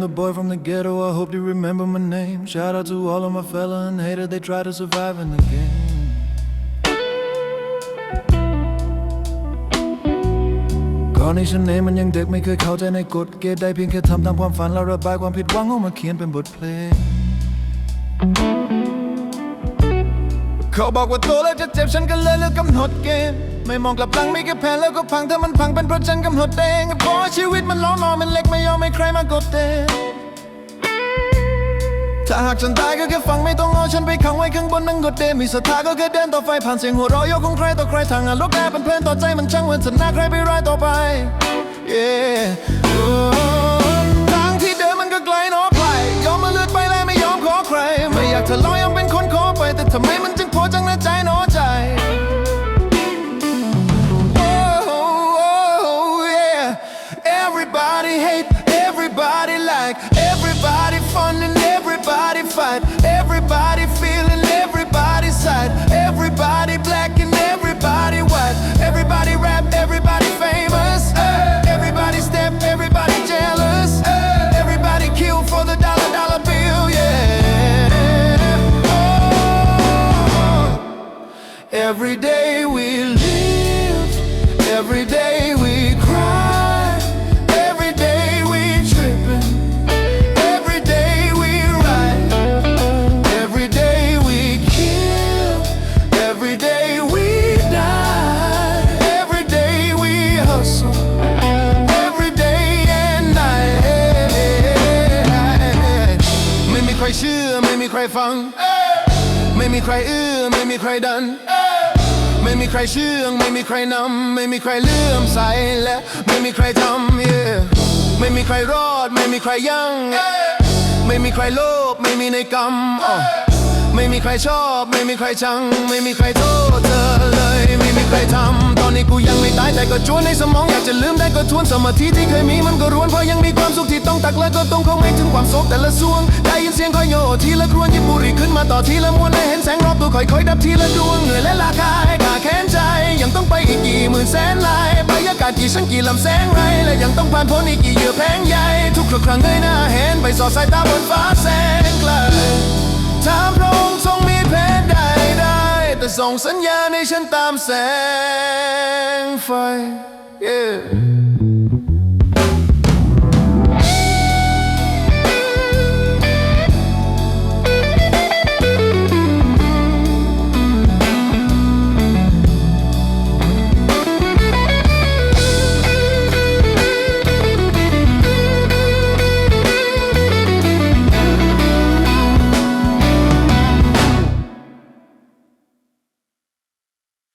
I'm the boy from the ghetto. I hope you remember my name. Shout out to all of my fella and hater. They try to survive in the game. ก่อนนี้ฉันเองมันยังเด็กไม่เคยเข้าใจในกฎเกณฑ์ได้เพียงแค่ทำตามความฝันแล้วระบายความผิดหวังออกมาเขียนเป็นบทเพลง เขาบอกว่าโตแล้วจะเจ็บฉันก็เลยเลือกกำหนดเกม ไม่มองกลับหลังไม่แค่แพ้แล้วก็พังถ้ามันพังเป็นเพราะฉันกำหนดเองเพราะชีวิตมันล้อมอมันเล็กไม่ยอมให้ใครมากดเตงถ้าหากฉันตายก็แค่ฟังไม่ต้องเอาฉันไปขังไว้ข้างบนนั่งกดเดมีศรัทธาก็แค่เดินต่อไฟผ่านเสียงหัวเราะยกของใครต่อใครทางอะลบแอบเป็นเพลินต่อใจมันช่างเวันชนะใครไปร้ายต่อไป yeah โอ้ทางที่เดิ everybody feeling everybody's side, everybody black and everybody white, everybody rap, everybody famous, everybody everybody jealous, everybody for the dollar dollar bill, yeah. Oh. Every day we รฟัง ไม่มีใครเอื้อไม่มีใครดัน ไม่มีใครเชื่อง ไม่มีใครนำ ไม่มีใครเลื่อมใสและไม่มีใครทำ yeah ไม่มีใครรอด ไม่มีใครยั่ง ไม่มีใครโลภไม่มีในกรรมอ้อไม่มีใครชอบ ไม่มีใครชัง ไม่มีใครโทษเธอเลย ไม่มีใครทำ ตอนนี้กูยังไม่ตายแต่ก็จวนในสมองอยากจะลืมได้ก็ทวนสมาธิที่เคยมีมันก็รวนเพราะยังมีความ สักและก็ต้องคงไม่ถึงความโศกแต่ละสวง ได้ยินเสียงคอยโยทีละครวนหยิบบุหรี่ขึ้นมาต่อทีละมวนและเห็นแสงรอบตัวค่อยๆดับทีละดวงเหนื่อยและลาคายขาแค้นใจ ยังต้องไปอีกกี่หมื่นแสนลายบรรยากาศกี่ชั้นกี่ลำแสงไรและยังต้องผ่านพ้นอีกกี่เหยื่อแพงใหญ่ทุกครั้งเงยหน้าเห็นไปสอดสายตาบนฟ้าแสงไกลถามพระองค์ทรงมีแผนใดได้ แต่ส่งสัญญาณให้ฉันตามแสงไฟ yeah.